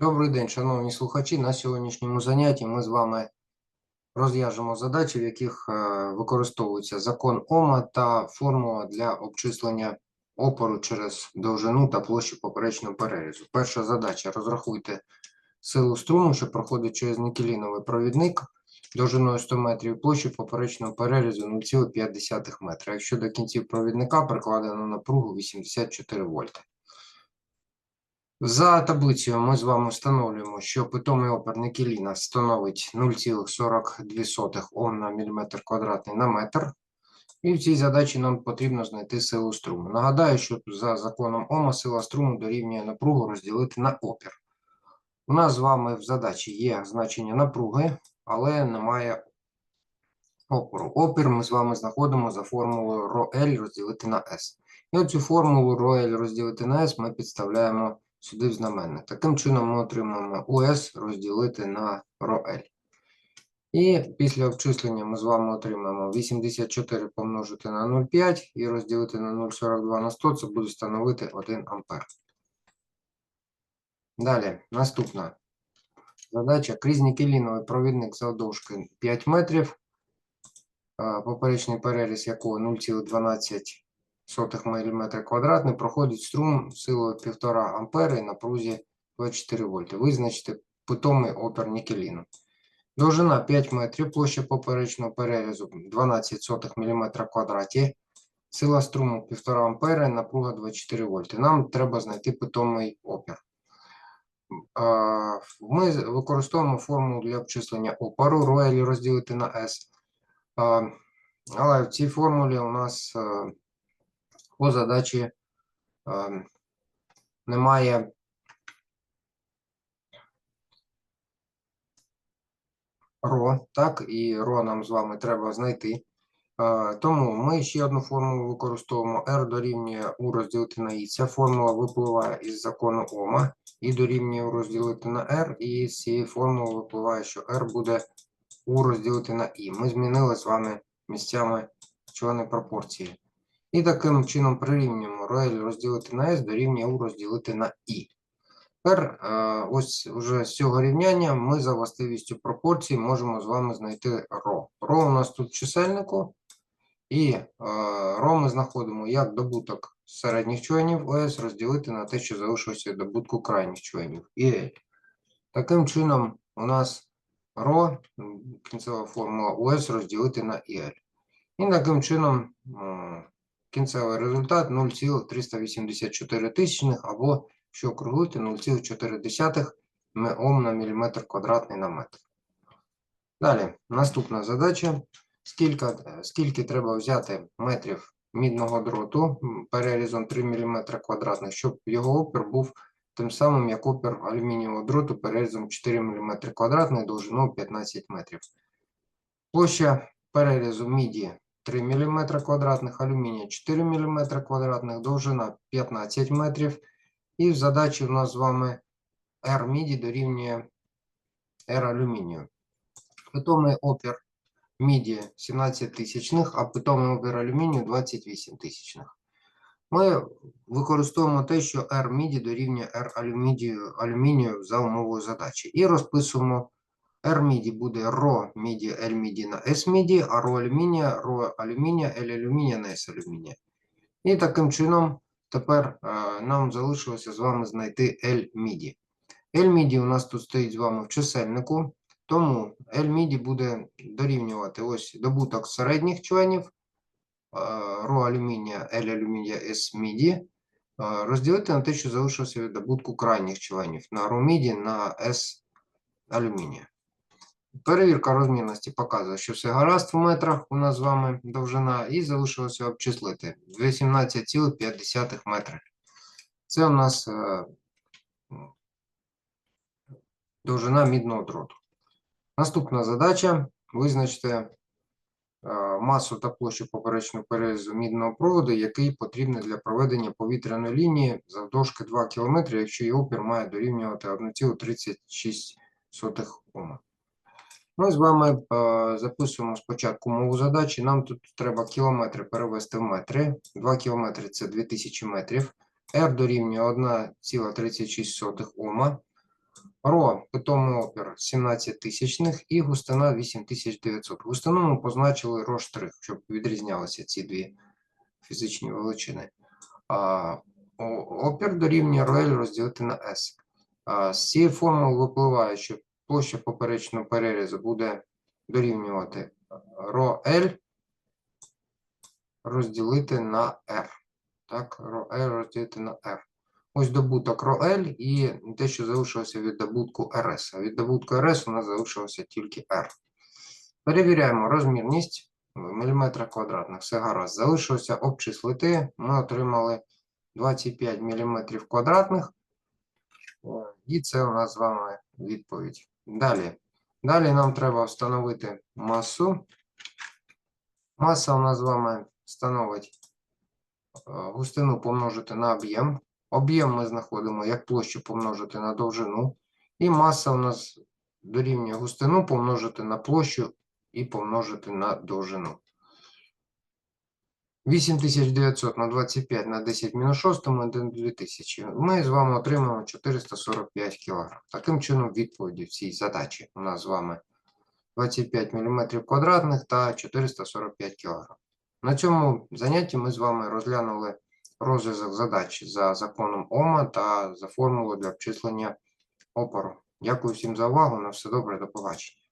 Добрий день, шановні слухачі. На сьогоднішньому занятті ми з вами розв'яжемо задачі, в яких е, використовується закон Ома та формула для обчислення опору через довжину та площу поперечного перерізу. Перша задача: розрахуйте силу струму, що проходить через нікеліновий провідник довжиною 100 метрів, площу поперечного перерізу 0,5 метра. Якщо до кінців провідника прикладено напругу 84 вольти. За таблицею ми з вами встановлюємо, що питомий опір Никеліна становить 0,42 Ом на міліметр квадратний на метр. І в цій задачі нам потрібно знайти силу струму. Нагадаю, що за законом Ома сила струму дорівнює напругу розділити на опір. У нас з вами в задачі є значення напруги, але немає опору. Опір ми з вами знаходимо за формулою ρL розділити на S. І оцю формулу ρL розділити на S ми підставляємо сюди в знаменник. Таким чином ми отримаємо УС розділити на РОЛ. І після обчислення ми з вами отримаємо 84 помножити на 0,5 і розділити на 0,42 на 100, це буде становити 1 ампер. Далі, наступна задача. Крізь нікеліновий провідник завдовжки 5 метрів, поперечний переріз якого 0,12 сотих мм квадратний проходить струм силою 1,5 ампери на напрузі 24 вольти. Визначте питомий опір нікеліну. Довжина 5 метрів, площа поперечного перерізу 12 сотих мм квадраті. Сила струму 1,5 ампери, напруга 24 вольти. Нам треба знайти питомий опір. Ми використовуємо формулу для обчислення опору роялі розділити на S. Але в цій формулі у нас е, по задачі е, немає ро, так, і ро нам з вами треба знайти. Е, Тому ми ще одну формулу використовуємо R дорівнює U розділити на I. Ця формула випливає із закону Ома і дорівнює U розділити на R, і з цієї формули випливає, що R буде U розділити на I. Ми змінили з вами місцями члени пропорції. І таким чином прирівнюємо RL розділити на S дорівнює U розділити на I. Тепер е, ось вже з цього рівняння ми за властивістю пропорцій можемо з вами знайти ро. Ро у нас тут в чисельнику, і е, ро ми знаходимо як добуток середніх членів ОС розділити на те, що залишилося добутку крайніх членів ІЛ. Таким чином, у нас ро, кінцева формула ОС розділити на ІЛ. І таким чином кінцевий результат 0,384 тисячних або, що округлити, 0,4 м- Ом на міліметр квадратний на метр. Далі, наступна задача. Скільки, скільки треба взяти метрів мідного дроту перерізом 3 мм квадратних, щоб його опір був тим самим, як опір алюмінієвого дроту перерізом 4 мм квадратних довжиною 15 метрів. Площа перерізу міді 3 мм квадратних, алюмінія 4 мм квадратних, довжина 15 метрів. І в задачі у нас з вами R міді дорівнює R алюмінію. Питомий опір міді 17 тисячних, а питомий опір алюмінію 28 тисячних. Ми використовуємо те, що R міді дорівнює R алюмінію, алюмінію за умовою задачі. І розписуємо R міді буде ро міді L міді на S міді, а ро алюмінія, ро алюмінія, L алюмінія на S алюмінія. І таким чином тепер е, нам залишилося з вами знайти L міді. L міді у нас тут стоїть з вами в чисельнику, тому L міді буде дорівнювати ось добуток середніх членів е, ро алюмінія, L алюмінія, S міді, е, розділити на те, що залишилося від добутку крайніх членів на ро міді на S алюмінія. Перевірка розмірності показує, що все гаразд в метрах у нас з вами довжина, і залишилося обчислити 18,5 метри. Це у нас е, довжина мідного дроту. Наступна задача: визначте е, масу та площу поперечного перерізу мідного проводу, який потрібний для проведення повітряної лінії завдовжки 2 км, якщо її опір має дорівнювати 1,36 Ома. Ми з вами е, записуємо спочатку мову задачі. Нам тут треба кілометри перевести в метри. 2 кілометри це 2000 метрів. R дорівнює 1,36 Ома. ро питомий опір 17 тисячних і густина 8900. Густину ми позначили ро штрих, щоб відрізнялися ці дві фізичні величини. А, опір дорівнює РЛ розділити на. А, з цієї формули випливає, що площа поперечного перерізу буде дорівнювати РОЛ розділити на R. Так, РОЛ розділити на R. Ось добуток РОЛ і те, що залишилося від добутку РС. А від добутку РС у нас залишилося тільки R. Перевіряємо розмірність в міліметрах квадратних. Все гаразд. Залишилося обчислити. Ми отримали 25 мм квадратних. І це у нас з вами відповідь. Далі. Далі нам треба встановити масу. Маса у нас з вами становить е, густину помножити на об'єм. Об'єм ми знаходимо як площу помножити на довжину. І маса у нас дорівнює густину помножити на площу і помножити на довжину. 8900 на 25 на 10 мінус 6 ми до 2000. Ми з вами отримаємо 445 кг. Таким чином, відповіді в цій задачі у нас з вами 25 мм квадратних та 445 кг. На цьому занятті ми з вами розглянули розв'язок задач за законом Ома та за формулою для обчислення опору. Дякую всім за увагу. На все добре, до побачення.